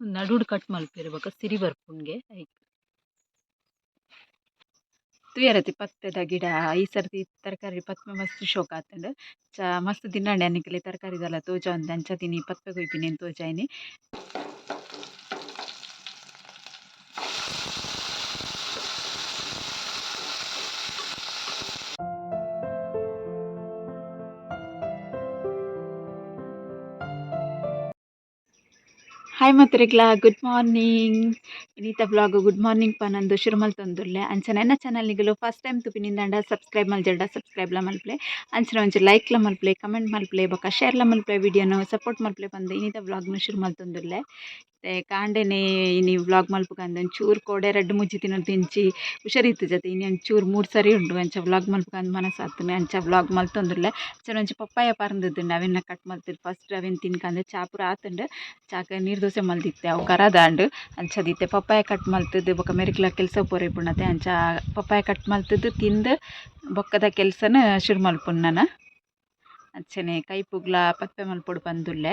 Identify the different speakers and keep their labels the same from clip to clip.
Speaker 1: ನಡುಡ್ cut ಮಲ್ಪಿರ್ಬೇಕು ಬೊಕ ಸಿರಿ ಬರ್ಪುಣ್ಗೆ hike ತೂಯರತಿ ಪತ್ತೆದ ಗಿಡ, ಈ ಸರ್ತಿ ತರಕಾರಿ ಪತ್ಮೆ ಮಸ್ತ್ ಶೋಕ ಆತಂಡ್. ಚ ಮಸ್ತ್ ತಿನ್ನಂಡೆ ತರಕಾರಿದಲ್ಲ ತೋಜ ಅಂಚ ತಿನಿ, ಪತ್ಮೆ ಕೊಯ್ಪಿನಿ ಅಂತ ಹಾಯ್ ಮತ್ರಿಗ್ಲ ಗುಡ್ ಮಾರ್ನಿಂಗ್ ಇನೀತ ಬ್ಲಾಗ್ ಗುಡ್ ಮಾರ್ನಿಂಗ್ ಪನಂದು ಶುರು ಮಲ್ತೊಂದುಲ್ಲೆ ಅಂಚನೆ ಎನ್ನ ಫಸ್ಟ್ ಟೈಮ್ ತುಪಿನಿಂದ ಸಬ್ಸ್ಕ್ರೈಬ್ ಮಲ್ಜಡ ಸಬ್ಸ್ಕ್ರೈಬ್ಲ ಮಲ್ಪ್ಲೆ. ಅಂಚನೆ ಲೈಕ್ ಲೈಕ್ಲ ಮಲ್ಪ್ಲೆ ಕಮೆಂಟ್ ಮಲ್ಪ್ಲೆ, ಬೊಕ ಶೇರ್ಲ ಮಲ್ಪ್ಲೆ ವಿಡಿಯೋನು ಸಪೋರ್ಟ್ ಮಲ್ಪ್ಲೆ ಪಂದ್ ಇನೀತ ಬ್ಲಾಗ್ನು ಶುರು ಮಲ್ತೊಂದುಲ್ಲೆ ಕಾಂಡೆನೆ ಇನಿ ವ್ಲಾಗ್ ಮಲ್ಪುಗಂದ್ ಒಂಚೂರು ಕೋಡೆ ರೆಡ್ ಮುಜ್ಜಿ ತಿನ್ನೊಡು ತಿಂಚಿ ಹುಷಾರಿತ್ತು ಜೊತೆ. ಇನ್ನು ಒಂಚೂರು ಮೂರು ಸರಿ ಉಂಡು ಅಂಚ ವ್ಲಾಗ್ ಮಲ್ಪುಗಂದ್ ಮನಸ್ಸು ಆತುಂಡು ಅಂಚ ವ್ಲಾಗ್ ಮಲ್ತೊಂದುಲ್ಲೆ ಅಂಚನೆ ಒಂಜಿ ಪಪ್ಪಾಯ ಪರಂದಿದ್ದುಂಡು ಅವೆನ್ನ ಕಟ್ ಮಲ್ತಿರ್ ಫಸ್ಟ್ ಅವೆನ್ ತಿನ್ಕಂದು, ಚಾಪುರ ಆತುಂಡು, ಚಾಕ್ ನೀರ್ ದೋಸೆ ಮಲ್ದಿತ್ತೆ, ಅವು ಕರದಾಂಡು ಅಂಚ ದಿತ್ತೆ ಪಪ್ಪಾಯ ಕಟ್ ಮಲ್ತಿದ್ದು, ಬೊಕ ಮೆರಿಕ್ಲ ಕೆಲಸ ಪೂರ ಇಪ್ಪುಂಡತೆ ಅಂಚ ಪಪ್ಪಾಯ ಕಟ್ ಮಲ್ತಿದ್ದು ತಿಂದ್ ಬೊಕ್ಕದ ಕೆಲಸನ ಶುರು ಮಲ್ಪುಂಡು ನನ. ಕೈ ಪುಗ್ಲ ಪತ್ಪೆ ಮಲ್ಪೊಡು ಬಂದುಲ್ಲೆ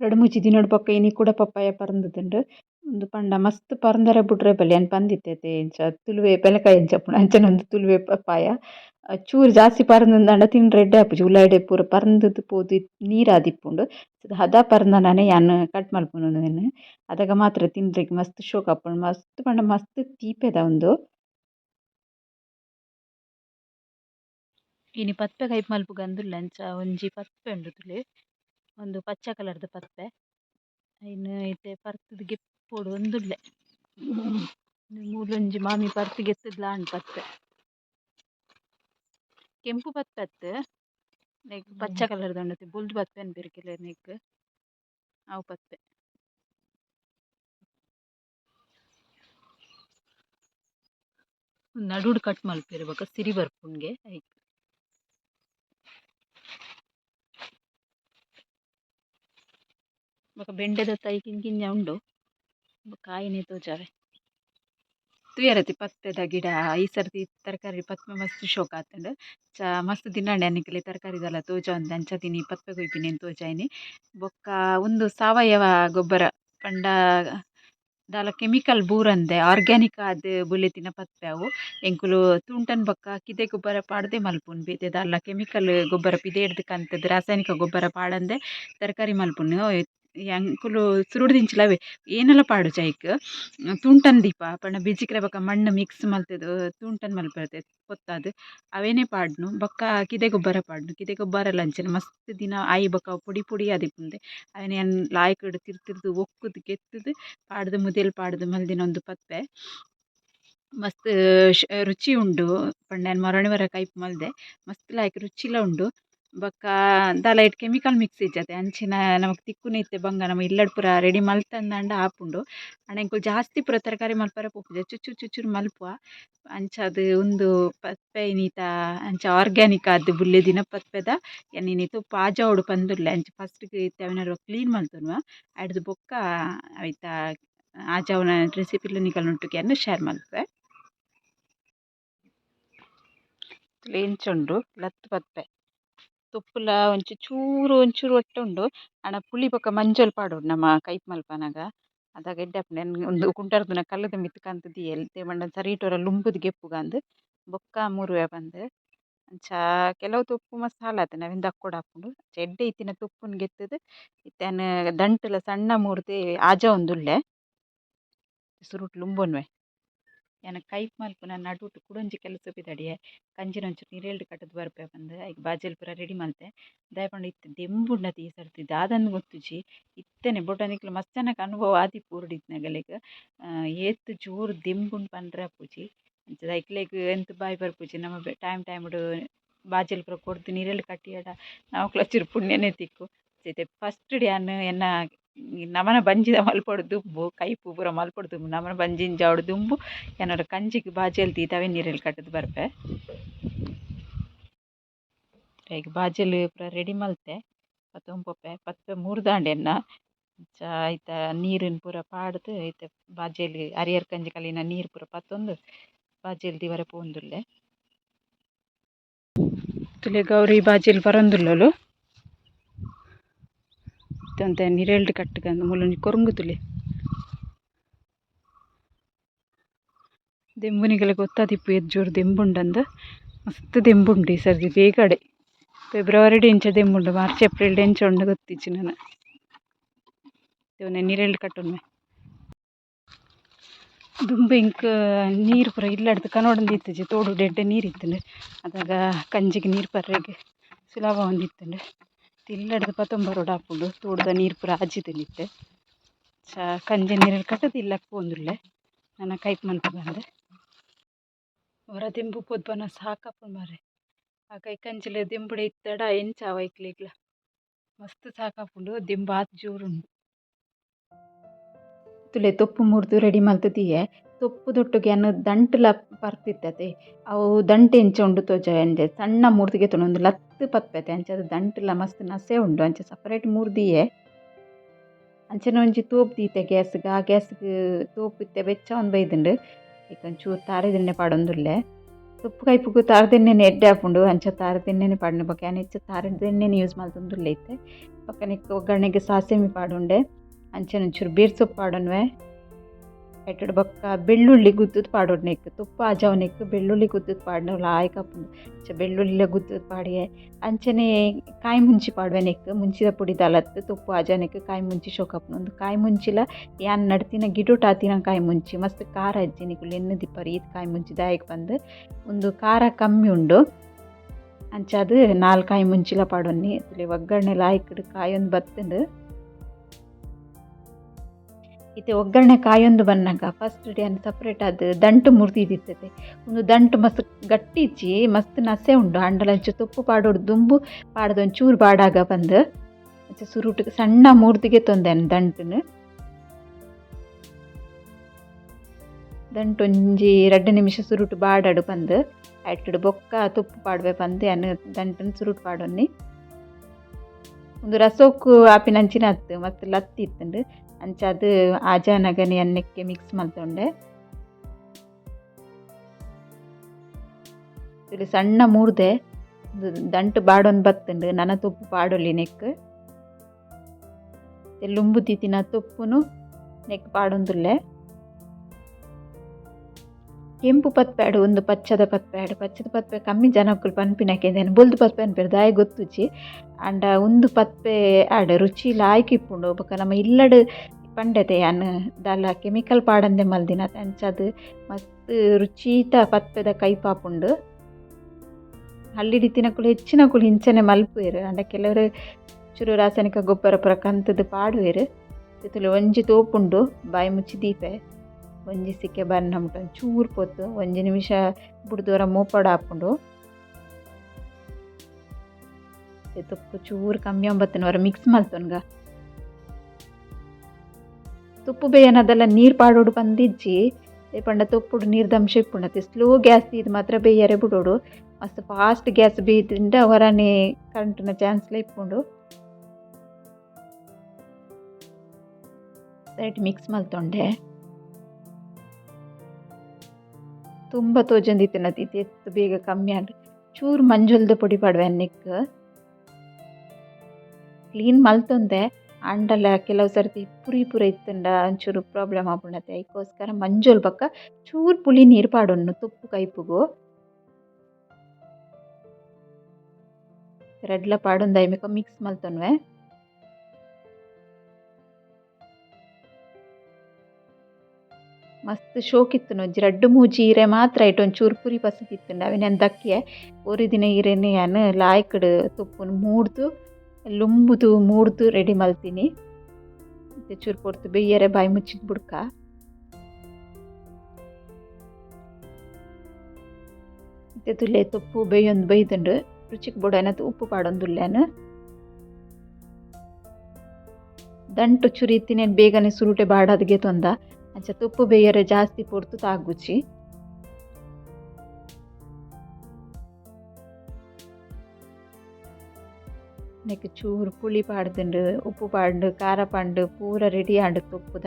Speaker 1: ಎರಡು ಮುಚ್ಚಿ ದಿನೊಡು ಬೊಕ ಇನಿ ಕೂಡ ಪಪ್ಪಾಯ ಪರಂದುದುಂಡು ಉಂದು ಪಂಡ ಮಸ್ತ್ ಪರಂದೆರೆ ಬುಡ್ರೆ ಬಲ್ಲಿ ಯಾನ್ ಪಂದಿತ್ತೆತೆ. ತುಳುವೆ ತುಲುವೆ, ಬೆಲೆಕಾಯಿ ಅಂಚಪ್ಪುನ ಅಂಚನೆ ಉಂದು ತುಲುವೆ ಪಪ್ಪಾಯ. ಚೂರು ಜಾಸ್ತಿ ಪರಂದುಂದಾಂಡ ತಿನ್ ರೆಡ್ ಆಪುಜಿ ಜುಲೈಡೆ ಪೂರ ಪರಂದದ ಪೋದು ನೀರಾದಿಪ್ಪುಂಡು ಹದ ನಾನೇ ಯಾನ್ ಕಟ್ ಮಲ್ಪುನೊಂದುಲ್ಲೆರ್ ಅದಾಗ ಮಾತ್ರ ತಿನ್ರೆಗ್ ಮಸ್ತ್ ಶೋಕ್ ಆಪುಂಡು ಮಸ್ತ್ ಪಂಡ ಮಸ್ತ್ ತೀಪೆದ ಉಂದು ಇನಿ ಪತ್ಪೆ ಕೈಪ್ ಮಲ್ಪುಗಂದುಲ್ಲೆ ಅಂಚ ಒಂಜಿ ಪತ್ಪೆ ಉಂಡು ತುಲೆ ಒಂದು ಪಚ್ಚ ಕಲರ್ದ ಪತ್ಪೆ ಐನ್ ಇತ್ತೆ ಪರ್ತದ ಗೆಪ್ಪೋಡು ಒಂದುಲ್ಲೆ ಮೂಲೊಂಜಿ ಮಾಮಿ ಪರ್ತ್ ಗೆತ್ತುದ್ಲಾಂಡ್ ಪತ್ಪೆ ಕೆಂಪು ಅತ್ತ್ ನೆಕ್ಕ್ ಪಚ್ಚ ಕಲರ್ದ ಉಂಡು ಬುಲ್ದು ಅನ್ಪೆರ್ ಕೆಲವೆರ್ ನೆಕ್ಕ್ ಅವು ಪತ್ತೆ. ನಡುಡ್ ಕಟ್ ಮಲ್ಪೆರ್ ಬೊಕ ಸಿರಿ ಬರ್ಪುನ್ಗೆ ಐಕ್. ಬೊಕ ಬೆಂಡೆದ ತೈ ಕಿಂಜ ಕಿಂಜ ಉಂಡು ಕಾಯಿನೆ ತೋಜಾವೆ ತೂಯರತಿ ಪತ್ತೆದ ಗಿಡ, ಈ ಸರ್ತಿ ತರಕಾರಿ ಪತ್ಮೆ ಮಸ್ತ್ ಶೋಕ ಆತುಂಡು. ಚ, ಮಸ್ತ್ ದಿನಾಂಡೆ ಅನ್ನಿಕ್ಲೆಗ್ ತರಕಾರಿದಲ ತೋಜಾಂದೆ ಅಂಚ ತಿನಿ ಪತ್ಪೆ ಕೊಯ್ಪಿನಿ ಅಂದ್ ತೋಜಾಯ್ನಿ. ಬೊಕ್ಕ ಉಂದು ಸಾವಯವ ಗೊಬ್ಬರ ಪಂಡ ದಾಲ ಕೆಮಿಕಲ್ ಬೂರಂದೆ ಆರ್ಗ್ಯಾನಿಕ್ ಆದ್ ಬುಲೆತಿನ ಪತ್ಪೆ ಅವು. ಎಂಕುಲು ತೂಂಟನ್ ಬೊಕ್ಕ ಕಿದೆ ಗೊಬ್ಬರ ಪಾಡ್ದೆ ಮಲ್ಪುಂಡು ಬೇತೆ, ದಾಲ ಕೆಮಿಕಲ್ ಗೊಬ್ಬರ ಪಿದೆ ಕಂತುದು ರಾಸಾಯನಿಕ ಗೊಬ್ಬರ ಪಾಡಂದೆ ತರಕಾರಿ ಮಲ್ಪುನು. ಎಂಕುಲು ಸುರುಡು ದಿಂಚಿಲ ಅವೆ. ಏನಲ ಪಾಡುಜಿ ಚೈಕ್? ತೂಂಟನ್ ದೀಪ ಪಂಡ ಬಿಜಿಕ್ರೆ ಬೊಕ ಮಣ್ಣು ಮಿಕ್ಸ್ ಮಲ್ತುದು ತೂಂಟನ್ ಮಲ್ಪೆರ್ ಪೊತ್ತಾದ್ ಅವೆನೆ ಪಾಡ್ನು? ಬೊಕ್ಕ ಕಿದೆ ಗೊಬ್ಬರ ಪಾಡ್ನು. ಕಿದೆ ಗೊಬ್ಬರಲ ಅಂಚನೆ ಮಸ್ತ್ ದಿನ ಆಯಿ ಬೊಕ ಪುಡಿ ಪೊಡಿ ಆದಿಪ್ಪುಂಡು ಅವೆನೆ ಲಾಯ್ಕುಡು ತಿರ್ತಿರ್ದ್, ಒಕ್ಕುದು ಕೆತ್ತದು, ಪಾಡ್ದ್ ಮುದೆಲ್ ಪಾಡ್ದ್ ಮಲ್ದಿನೊಂದು ಪತ್ತೆ ಮಸ್ತ್ ರುಚಿ ಉಂಡು. ಪಂಡ ಯಾನ್ ಮೊರಣಿ ವರ ಕೈಪ್ ಮಲ್ದೆ. ಮಸ್ತ್ ಲಾಯ್ಕ್ ರುಚಿಲ ಉಂಡು. ಬೊಕ್ಕ ದಾಲ ಕೆಮಿಕಲ್ ಮಿಕ್ಸ್ ಇಜ್ಜತೆ ಅಂಚಿನ ನಮಕ್ ತಿಕ್ಕುನ ಇತ್ತೆ ಬಂಗ ನಮ ಇಲ್ಲಡ್ ಪೂರ ರೆಡಿ ಮಲ್ತಂದಾಂಡ ಆಪುಂಡು ಆಂಡ ಎಂಕುಲು ಜಾಸ್ತಿ ಪೂರ ತರಕಾರಿ ಮಲ್ಪರೆ ಪೋಪುಜಿ. ಚುಚ್ಚು ಚುಚ್ಚುರು ಚೂರು ಮಲ್ಪುವ. ಅಂಚಾದ್ ಉಂದು ಪತ್ಪೆ ನೀತ ಅಂಚ ಆರ್ಗ್ಯಾನಿಕ್ ಆದ್ ಬುಲ್ಲೆದಿನ ಪತ್ಪೆದ. ಯಾನ್ ಇತ್ತು ಪಾಜಾವುಡು ಪಂದುಲ್ಲೆ. ಅಂಚ ಫಸ್ಟ್ ಇತ್ತೆ ಅವಿನ ಕ್ಲೀನ್ ಮಲ್ತೊನ್ವ. ಅಡ್ದು ಬೊಕ್ಕ ಐತ ಆಜಾವನ ರೆಸಿಪಿಲು ನಿಕಲ್ನ ಒಟ್ಟುಗೆ ಶೇರ್ ಮಲ್ಪೆ ಚುಂಡು ಲತ್ ಪತ್ಪೆ. ತುಪ್ಪುಲ ಒಂಚಿ ಚೂರು ಒಂಚೂರು ಒಟ್ಟು ಉಂಡು. ಆಂಡ ಪುಳಿ ಬೊಕ ಮಂಜೊಲ್ ಪಾಡೊಡು ನಮ ಕೈಪ್ ಮಲ್ಪನಗ. ಅದಾಗ ಎಡ್ಡೆ ಆಪುಂಡು ಎನ್ನ ಉಂದು ಕುಂಟರ್ದಿನ ಕಲ್ಲುದ ಮಿತ್ತ್ ಕಂತ್ ದಿಯೆಲ್ ಪಂಡ ಸರಿಟೊರ ಲುಂಬುದು ಗೆಪ್ಪುಗಂದ್ ಬೊಕ್ಕ ಮೂರುವೆ ಪಂದ್ ಅಂಚ ಕೆಲವು ತುಪ್ಪು ಮಸ್ತ್ ಹಾಳಾತಿನ ಅವೆನ್ ದಕ್ಕೊಡು ಆಪುಂಡು ಎಡ್ಡೆ ಇತ್ತಿನ ತುಪ್ಪುನ್ ಗೆತ್ತುದು. ಇತ್ತೆನ್ ದಂಟಲ ಸಣ್ಣ ಮೂರ್ದೆ ಆಜ ಉಂದುಲ್ಲೆ ಸುರುಟ್ ಲುಂಬೊನ್ವೆ. ಯಾನ್ ಕೈಪ್ ಮಲ್ಪುನ ನಡುಟ್ ಕುಡೊಂಜಿ ಕೆಲಸ ಪಿದಡಿಯೆ ಕಂಚಿನ ಒಂಚೂರು ನೀರೆರ್ಡ್ ಕಟುದ್ ಬರ್ಪೆ ಪಂದ್ ಐಕ್ ಬಾಜೆಲ್ ಪೂರ ರೆಡಿ ಮಲ್ತೆ ದಾಯೆ ಇತ್ತೆ ದೆಂಬುಂಡತೆ ಈ ಸರ್ತಿ ದಾದಂದ್ ಗೊತ್ತುಜಿ ಇತ್ತೆನೆ ಬೋಡ ನಿಕ್ಲೆಗ್ ಮಸ್ತ್ ಅನುಭವ ಆದಿಪ್ಪುಂಡು ಇತ್ನೆಗಲೆಗ್ ಏತ್ ಜೋರು ದೆಂಬುಂಡ್ ಪಂಡ್ರೆ ಆಪುಜಿ ಅಂಚಾದ್ ಐಕ್ಲೆಗ್ ಎಂತ್ ಬಾಯಿ ಬರ್ಪುಜಿ ನಮ ಟೈಮ್ ಟೈಮ್ ಡು ಬಾಜೆಲ್ ಪೂರ ಕೊರ್ದು ನೀರೆರ್ಡ್ ಕಟಿಯಾಡ ನಮಕ್ಲ ಒಂಚೂರು ಪುಣ್ಯನೆ ತಿಕ್ಕು ಫಸ್ಟ್ ಡ್ ಯಾನ್ ಎನ್ನ ನಮನ ಬಂಜಿದ ಮಲ್ಪೊಡು ದುಂಬು ಕೈಪು ಪೂರ ಮಲ್ಪೊಡು ದುಂಬು, ನಮನ ಬಂಜಿನ ಜಾವಡು ದುಂಬು ಯಾನರ ಕಂಜಿಗೆ ಬಾಜಿಲ್ ತೀತಾವೆ ನೀರಲ್ಲಿ ಕಟ್ಟದು ಬರ್ಪೆ. ಈಗ ಬಾಜಿಲ್ ಪೂರ ರೆಡಿ ಮಲ್ತೆ ಪತ್ತೊಂದು ಪತ್ತೆ ಮೂರು ದಾಂಡೆನ್ನ ಚ ಐತ ನೀರುನ್ ಪೂರ ಪಾಡ್ದ್ ಐತ ಬಾಜಿಲ್ ಅರಿಯರ್ ಕಂಜಿ ಕಲಿನ ನೀರು ಪೂರ ಪತ್ತೊಂದು ಬಾಜಿಲ್ ದಿವರ ಪೋವೊಂದುಲ್ಲೆ. ತುಲೆ ಗೌರಿ ಬಾಜಿಲ್ ಬರೊಂದುಲ್ಲೆರ್ ನಿರೆಲ್ಡ್ ಕಟ್ಟಗಂದು ಮುಲು ಕೊರಂಗು ತುಲೆ. ದೆಂಬುನಿಗೆಲ್ಲ ಗೊತ್ತಾದಿಪ್ಪು ಎದ್ದು ಜೋರು ದೆಂಬುಂಡಂದು ಮಸ್ತ್ ದೆಂಬುಂಡು ಈ ಸರ್ತಿ ಬೇಗಡೆ. ಫೆಬ್ರವರಿ ಇಂಚ ದೆಂಬುಂಡು, ಮಾರ್ಚ್, ಏಪ್ರಿಲ್ ಎಂಚ ಉಂಡು ಗೊತ್ತಿಜ್ಜಿ ನಾನು ದೇವನೆ ನೀರೆಲ್ಡ್ ಕಟ್ಟೊನ್ಮೆ. ದುಂಬು ಇಂಕ್ ನೀರು ಪೂರ ಇಲ್ಲಡ್ದು ಕನೋಡಂದು ಇತ್ತಿಜಿ, ತೋಡು ಎಡ್ಡೆ ನೀರು ಅದಾಗ ಕಂಜಿಗೆ ನೀರು ಪರ್ರೆಗೆ ಸುಲಭ ಒಂದಿತ್ತಂಡು. ಇಲ್ಲಡ್ದು ಪತೊಂಬರೋಡು ಆಪುಂಡು ತೋಡ್ದ ನೀರು ಪೂರ ಆಜಿದೆನಿತ್ತೆ ಚ, ಕಂಜಿ ನೀರಲ್ಲಿ ಕಟ್ಟದು ಇಲ್ಲಕ್ಕೆ ಪೋಂದುಲ್ಲೆ ನನ್ನ ಕೈಪ್ ಮಂತ ಬಂದೆ. ಹೊರ ದಿಂಬು ಪೊದ್ಪನ ಸಾಕಪ್ಪುಂಡು ಮಾರೆ ಆ ಕೈ ಕಂಚಿಲ ದಿಂಬುಡೆ ಇತ್ತಡ ಎಂಚ ಅವೈಕ್ಲಿಗ್ಲ ಮಸ್ತ್ ಸಾಕಾಪುಂಡು ದಿಂಬು ಆತ್ ಜೋರುಂಡು. ತುಲೆ ತೊಪ್ಪು ಮುರಿದು ರೆಡಿ ಮಲ್ತುದಿಯೆ ತೊಪ್ಪುದೊಟ್ಟುಗೆ ಅನ್ನ ದಂಟ್ಲ ಬರ್ತಿತ್ತತೆ. ಅವು ದಂಟು ಎಂಚ ಉಂಡು ತೋಜ ಅಂದೆ ಸಣ್ಣ ಮೂರ್ತಿಗೆ ತೊಂಡು ಒಂದು ಲತ್ತು ಪತ್ಪೆತೆ ಅಂಚದ ದಂಟ್ಲ ಮಸ್ತ್ ನಸೆ ಉಂಡು. ಅಂಚ ಸಪರೇಟ್ ಮುರ್ದಿಯೆ ಅಂಚನೆ ಒಂಜಿ ತೋಪ್ ದೀತೆ ಗ್ಯಾಸ್ಗ್ ಆ ಗ್ಯಾಸ್ಗ್ ತೋಪು ಇತ್ತೆ. ಬೆಚ್ಚ ಒಂದು ಬೈದುಂಡು. ಈಗ ಒಂಚೂರು ತಾರೆದಿಣ್ಣೆ ಪಾಡೊಂದುಲ್ಲೆ. ತುಪ್ಪು ಕೈಪುಗು ತಾರದೆಣ್ಣೆನೆ ಎಡ್ಡೆ ಆಪುಂಡು ಅಂಚ ತಾರದೆಣ್ಣೆನೆ ಪಾಡ್ನೆ. ಬೊಕ ಹೆಚ್ಚು ತಾರದೆಣ್ಣೆನೆ ಯೂಸ್ ಮಲ್ತೊಂದುಲ್ಲೆ ಇತ್ತೆ. ಪಕ್ಕನೆಕ್ ಒಗ್ಗರಣೆಗೆ ಸಾಸಿಮಿ ಪಾಡುಂಡೆ. ಅಂಚನೆ ಒಂಚೂರು ಬೀರ್ ಸೊಪ್ಪು ಪಾಡೊನ್ವೆ ಎಟ್ಟುಡು ಬೊಕ್ಕ ಬೆಳ್ಳುಳ್ಳಿ ಗುದ್ದುದ್ ಪಾಡೋಡು ನೆಕ್ ತುಪ್ಪ ಆಜಾವ್ ನೆಕ್ ಬೆಳ್ಳುಳ್ಳಿ ಗುದ್ದುದು ಪಾಡ್ನ ಲಾಯ್ಕ್ ಆಪುಂಡು ಅಂಚ ಬೆಳ್ಳುಳ್ಳಿ ಗುದ್ದುದು ಪಾಡಿಯೆ ಅಂಚನೆ ಕಾಯಿ ಮುಂಚಿ ಪಾಡ್ವೆನೆಕ್ ಮುಂಚಿದ ಪುಡಿ ದಲತ್, ತುಪ್ಪ ಆಜ ನೆಕ್ ಕಾಯಿ ಮುಂಚಿ ಶೋಕಾಪುಂಡು ಒಂದು ಕಾಯಿ ಮುಂಚಿಲ, ಯಾನ್ ನಡ್ತಿನ ಗಿಡೋಟ್ ಆತಿನ ಕಾಯಿ ಮುಂಚಿ, ಮಸ್ತ್ ಖಾರ ಅಜ್ಜಿ ನಿಕುಲು ದಿಪ್ಪ ಈದ್ ಕಾಯಿ ಮುಂಚಿ ದಾಯಕ್ ಬಂದು, ಒಂದು ಖಾರ ಕಮ್ಮಿ ಉಂಡು. ಅಂಚ ನಾಲ್ಕಾಯಿ ನಾಲ್ಕು ಕಾಯಿ ಮುಂಚಿಲ ಪಾಡೊನ್ನಿ ಒಗ್ಗರಣೆ ಲಾಯ್ಕಡ್ ಕಾಯೊಂದು ಬತ್ತುಂಡು. ಇತ್ತೆ ಒಗ್ಗರಣೆ ಕಾಯೊಂದು ಬನ್ನಗ ಫಸ್ಟ್ ಡೇ ಅನ್ನು ಸಪ್ರೇಟ್ ಆದ್ ದಂಟು ಮುರಿದಿದ್ದಿತ್ತೆ ಒಂದು ದಂಟು ಮಸ್ತ್ ಗಟ್ಟಿ ಇಚ್ಚಿ ಮಸ್ತ್ ನಸೆ ಉಂಡು. ಅಂಡಲಂಚ ತುಪ್ಪು ಪಾಡೋಡು ದುಂಬು, ಪಾಡದ ಒಂಚೂರು ಬಾಡಾಗ ಬಂದು ಅಂಚ ಸುರುಟು, ಸಣ್ಣ ಮೂರ್ತಿಗೆ ತೊಂದೆನ್ ದಂಟು ಒಂಜಿ ರಡ್ಡು ನಿಮಿಷ ಸುರುಟು ಬಾಡಾಡು ಬಂದು. ಎಟ್ಟಡು ಬೊಕ್ಕ ತುಪ್ಪು ಪಾಡ್ವೆ ಬಂದು ಅನ್ನು ದಂಟನ್ನು ಸುರುಟು ಪಾಡೊನ್ನಿ. ಒಂದು ರಸೋಕ್ಕು ಆಪಿನಂಚಿನ ಅತ್ತು ಮತ್ತು ಲತ್ತಿ ಇತ್ತುಂಡು ಅಂಚ ಅದು ಆಜಾನಗನಿ ಅನ್ನಕ್ಕೆ ಮಿಕ್ಸ್ ಮಾಡ್ತೊಂಡೆ. ಇಲ್ಲಿ ಸಣ್ಣ ಮೂರ್ದೆ. ದಂಟು ಬಾಡೊಂದು ಬತ್ತುಂಡು. ನನ್ನ ತುಪ್ಪು ಪಾಡೊಲಿ ನೆಕ್ ಲುಂಬು ತಿತ್ತಿನ ತುಪ್ಪುನು ನೆಕ್ ಪಾಡೊಂದುಲ್ಲೆ ಕೆಂಪು ಪತ್ಪೇಡು ಒಂದು ಪಚ್ಚದ ಪತ್ಪೇಡು ಪಚ್ಚದ ಪತ್ಪೆ ಕಮ್ಮಿ ಜನಕ್ಕುಲು ಪನ್ಪಿನಕೆಂದೇನು ಬೊಲ್ದು ಪತ್ಪೆ ಅನ್ಪೇರು? ದಾಯ ಗೊತ್ತುಜಿ. ಅಂಡ ಒಂದು ಪತ್ಪೆ ಆಡ್ ರುಚಿ ಲಾಯ್ಕಿಪ್ಪುಂಡು ಬೊಕ ನಮ್ಮ ಇಲ್ಲಡ್ ಪಂಡೆತೆ ಯಾನ್ ದಾಲ ಕೆಮಿಕಲ್ ಪಾಡಂದೆ ಮಲ್ದಿನ ಅಂಚದ್ ಮಸ್ತ್ ರುಚೀತ ಪತ್ಪೆದ ಕೈಪಾಪುಂಡು. ಹಳ್ಳಿಡಿ ತಿನ್ನಕ್ಕಳು ಹೆಚ್ಚಿನ ಕುಲು ಹಿಂಚನೆ ಮಲ್ಪುವೆರ್. ಅಂಡ ಕೆಲವರು ಚೂರು ರಾಸಾಯನಿಕ ಗೊಬ್ಬರ ಪೂರ ಕಂತದ್ದು ಪಾಡುವೆರ್. ಒಂಜಿ ತೋಪುಂಡು, ಬಾಯಿ ಮುಚ್ಚಿ ದೀಪೆ. ಒಂಜಿ ಸಿಕ್ಕೆ ಬನ್ನಮುಟ ಚೂರು ಪೊತ್ತು, ಒಂಜಿ ನಿಮಿಷ ಬುಡ್ದೋರ ಮೂಪಾಡು ಆಪುಂಡು ತುಪ್ಪು ಚೂರು ಕಮ್ಮಿ ಒಂಬತ್ತನವರ ಮಿಕ್ಸ್ ಮಲ್ತೊನ್ಗ ತುಪ್ಪು ಬೇಯನದೆಲ್ಲ ನೀರು ಪಾಡೋಡು ಬಂದಿಜ್ಜಿ ಪಂಡ ತುಪ್ಪುಡು ನೀರು ದಂಶ ಇಪ್ಪುಂಡತೆ ಸ್ಲೋ ಗ್ಯಾಸ್ ಇದು ಮಾತ್ರ ಬೇಯರೆ ಬಿಡೋಡು. ಮಸ್ತ್ ಫಾಸ್ಟ್ ಗ್ಯಾಸ್ ಬೇಯ್ದಿಂದ ಹೊರನೆ ಕರೆಂಟಿನ ಚಾನ್ಸ್ಲ ಇಪ್ಪುಂಡು. ಸೈಡ್ ಮಿಕ್ಸ್ ಮಲ್ತೊಂಡೆ ತುಂಬ ತೋಜೊಂದಿತ್ತು ಇದು ಎತ್ತು ಬೇಗ ಕಮ್ಮಿ ಆಂಡ್ ಚೂರು ಮಂಜುಲ್ದ ಪುಡಿ ಪಾಡುವೆ ಅನ್ನಿಕ್ ಕ್ಲೀನ್ ಮಲ್ತೊಂದೆ, ಅಂಡಲ ಕೆಲವು ಸರ್ತಿ ಪುರಿ ಪುರ ಇತ್ತಂಡ ಒಂಚೂರು ಪ್ರಾಬ್ಲಮ್ ಆಪುಂಡತೆ ಐಕೋಸ್ಕರ ಮಂಜೋಲ್ ಬಕ್ಕ ಚೂರು ಪುಳಿ ನೀರು ಪಾಡೊನ್ನು ತುಪ್ಪು ಕೈಪುಗು. ರೆಡ್ಲ ಪಾಡೊಂದು ಐಮೆಕ ಮಿಕ್ಸ್ ಮಲ್ತೊನ್ವೆ ಮಸ್ತ್ ಶೋಕಿತ್ತು ರಡ್ಡು ಮೂಜಿ ಈರೆ ಮಾತ್ರ ಐಟ್ ಒಂಚೂರು ಪುರಿ ಪಸದಿತ್ತುಂಡು ಅವೆನ್ ದಕ್ಕಿಯೆ ಒರಿ ದಿನ ಈರೆನೆ ಯಾನ್ ಲಾಯ್ಕಡ್ ತುಪ್ಪುನು ಮೂಡ್ದು, ಲುಂಬುದು ಮೂಡ್ದು ರೆಡಿ ಮಲ್ತೀನಿ. ಮತ್ತೆ ಚೂರು ಪೊರ್ತು ಬೇಯ್ಯರೆ ಬಾಯಿ ಮುಚ್ಚಿದ ಬುಡ್ಕ. ಮತ್ತೆ ತುಲ್ಲೆ ತುಪ್ಪು ಬೇಯೊಂದು ಬೈದುಂಡು ರುಚಿಗೆ ಬುಡನತ್ ಉಪ್ಪು ಪಾಡೊಂದುಲ್ಲೆನ್ ದಂಟು ಚುರಿ ತಿನ್ನೇನು ಬೇಗನೆ ಸುರುಟೆ ಬಾಡೋದಕ್ಕೆ ತೊಂದ. ಅಂಚ ತುಪ್ಪು ಬೇಯರೆ ಜಾಸ್ತಿ ಪೊರ್ತು ತಾಗುಚಿ ನೆಕ್ ಚೂರು ಪುಳಿ ಪಾಡ್ದುಂಡು ಉಪ್ಪು ಪಾಂಡು ಖಾರ ಪಾಂಡು ಪೂರ ರೆಡಿ ಆಂಡು ತುಪ್ಪುದ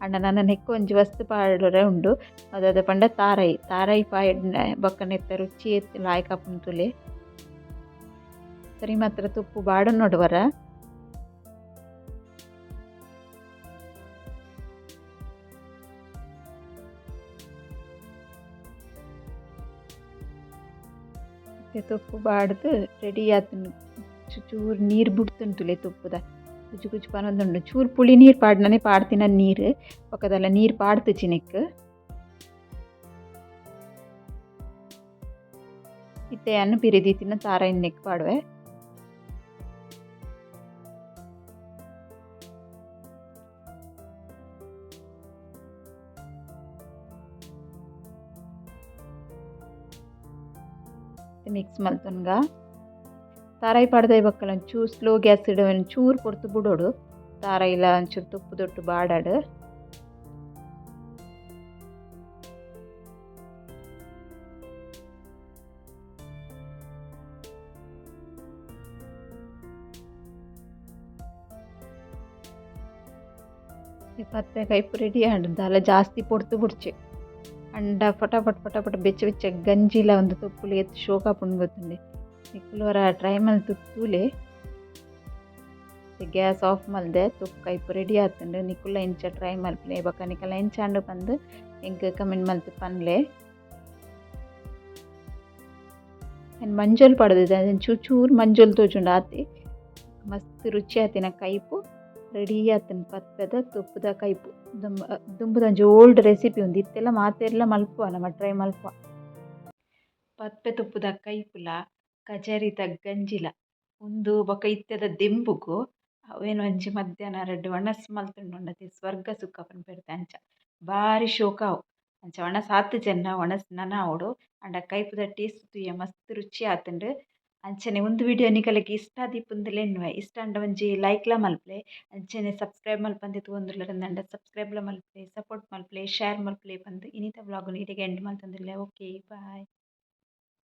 Speaker 1: ಅಂಡ ನನ್ನ ನೆಕ್ಕ ಒಂಜಿ ವಸ್ತು ಪಾಡೊರೆ ಉಂಡು ಅದಾದ ಪಂಡ ತಾರೈ ತಾರೈ ಪಾಡ್ನೆ ಬೊಕ್ಕ ನೆತ್ತ ರುಚಿ ಎತ್ತಿ ಲಾಯ್ಕ್ ಆಪುಂಡು ತುಲೆ ಸರಿ ಮಾತ್ರ ತುಪ್ಪು ಬಾಡು ನೋಡುವರ ತೊಪ್ಪು ಬಾಡ್ದು ರೆಡಿ ಆತುಂಡು ಚೂರು ನೀರು ಬುಡ್ತುಂಟುಲೆ ತೊಪ್ಪುದ. ಕುಚು ಕುಚು ಪನೊಂದುಂಡು ಚೂರು ಪುಳಿ ನೀರು ಪಾಡ್ನನೆ ಪಾಡ್ತಿನ ನೀರು. ಪಕ್ಕದಲ್ಲ ನೀರು ಪಾಡ್ತುಜಿ ನೆಕ್ ಇತ್ತೆಯನ್ನು ಪಿರಿದೀತಿನ ತಾರ ಇನ್ನೆಕ್ ಪಾಡುವೆ. ಮಿಕ್ಸ್ ಮಲ್ತೊನ್ಗ ತಾರಾಯಿ ಪಾಡ್ದಾಯ್ ಬಕ್ಕಲ ಒಂಚೂರು ಸ್ಲೋ ಗ್ಯಾಸ್ ಇಡ ಒಂಚೂರು ಪೊರ್ತು ಬುಡೋಡು ತಾರಾಯಿಲ ಒಂಚೂರು ತುಪ್ಪು ದೊಟ್ಟು ಬಾಡಾಡು ಪತ್ತೆ ಕೈಪು ರೆಡಿ ಆಂಡ್ ದಾಲ ಜಾಸ್ತಿ ಪೊಡ್ತು ಬುಡ್ಚೆ ಅಂಡ ಫಟಾಫಟ್ ಫಟಾಫಟ್ ಬೆಚ್ಚ ಬೆಚ್ಚ ಗಂಜಿಲ ಒಂದು ತೊಪ್ಪುಲು ಎತ್ತು ಶೋಕಾಪುಂಡು ಗೊತ್ತುಂಡೆ ನಿಕ್ಕುಲವರ ಟ್ರೈ ಮಲ್ತು ತೂಲೆ ಗ್ಯಾಸ್ ಆಫ್ ಮಲ್ದೆ ತುಪ್ಪ ಕೈಪು ರೆಡಿ ಆತುಂಡು ನಿಕ್ಕುಲ ಇಂಚ ಟ್ರೈ ಮಲ್ಪಲೆ ಬೊಕ ನಿಕಲ ಇಂಚಾಂಡು ಪಂದ್ ಎಂಕ್ ಕಮೆಂಟ್ ಮಲ್ತು ಪನ್ಲೆ ಏನು ಮಂಜೋಲ್ ಪಡೆದಿದೆ ಅದನ್ನು ಚೂರು ಚೂರು ಮಂಜೋಲ್ ತೋಜುಂಡು ಆತಿ ಮಸ್ತ್ ರುಚಿ ಆತಿನ ಕೈಪು ರೆಡಿ ಆತನ ಪತ್ಪೆದ ತುಪ್ಪದ ಕೈಪು. ದುಂಬ ದುಂಬುದ ಒಂಜಿ ಓಲ್ಡ್ ರೆಸಿಪಿ ಉಂದು ಇತ್ತೆಲ್ಲ ಮಾತೆರ್ಲ ಮಲ್ಪುವ, ನಮ್ಮ ಟ್ರೈ ಮಲ್ಪುವ. ಪತ್ಪೆ ತುಪ್ಪದ ಕೈಪುಲ ಕಜರಿದ ಗಂಜಿಲ ಉಂದು ಬೊಕ ಇತ್ತೆದ ದೆಂಬುಗು, ಅವೇನು ಒಂಜಿ ಮಧ್ಯಾಹ್ನ ರಡ್ಡ್ ಒಣಸ್ ಮಲ್ತುಂಡು ಸ್ವರ್ಗ ಸುಖ ಪನ್ಪೆರ್ತೆ ಅಂಚ. ಬಾರಿ ಅಂಚ ಒಣಸ್ ಆತು ಜನ, ಒಣಸ್ ನನ ಅವಡು ಅಂಡ ಕೈಪುದ ಟೇಸ್ಟ್ ತೂಯ ಮಸ್ತ್ ರುಚಿ ಆತುಂಡು. ಅಂಚನೆ ಉಂದು ವಿಡಿಯೋ ನಿಕಲೆಗ್ ಇಷ್ಟ ದೀಪುಂದುಲ ಎನ್ನುವೆ ಇಷ್ಟ ಆಂಡ ಒಂಜಿ ಲೈಕ್ಲ ಮಲ್ಪಲೆ, ಅಂಚನೆ ಸಬ್ಸ್ಕ್ರೈಬ್ ಮಲ್ಪಂದೆ ತೂವೊಂದುಲ್ಲೆರ್ ಸಬ್ಸ್ಕ್ರೈಬ್ಲ ಮಲ್ಪಲೆ ಸಪೋರ್ಟ್ ಮಲ್ಪಲೆ ಶೇರ್ ಮಲ್ಪಲೆ ಪಂದ್ ಇನಿತ ವ್ಲಾಗುನು ಇಡೆಗ್ ಎಂಡ್ ಮಲ್ತೊಂದುಲ್ಲೆ ಓಕೆ ಬಾಯ್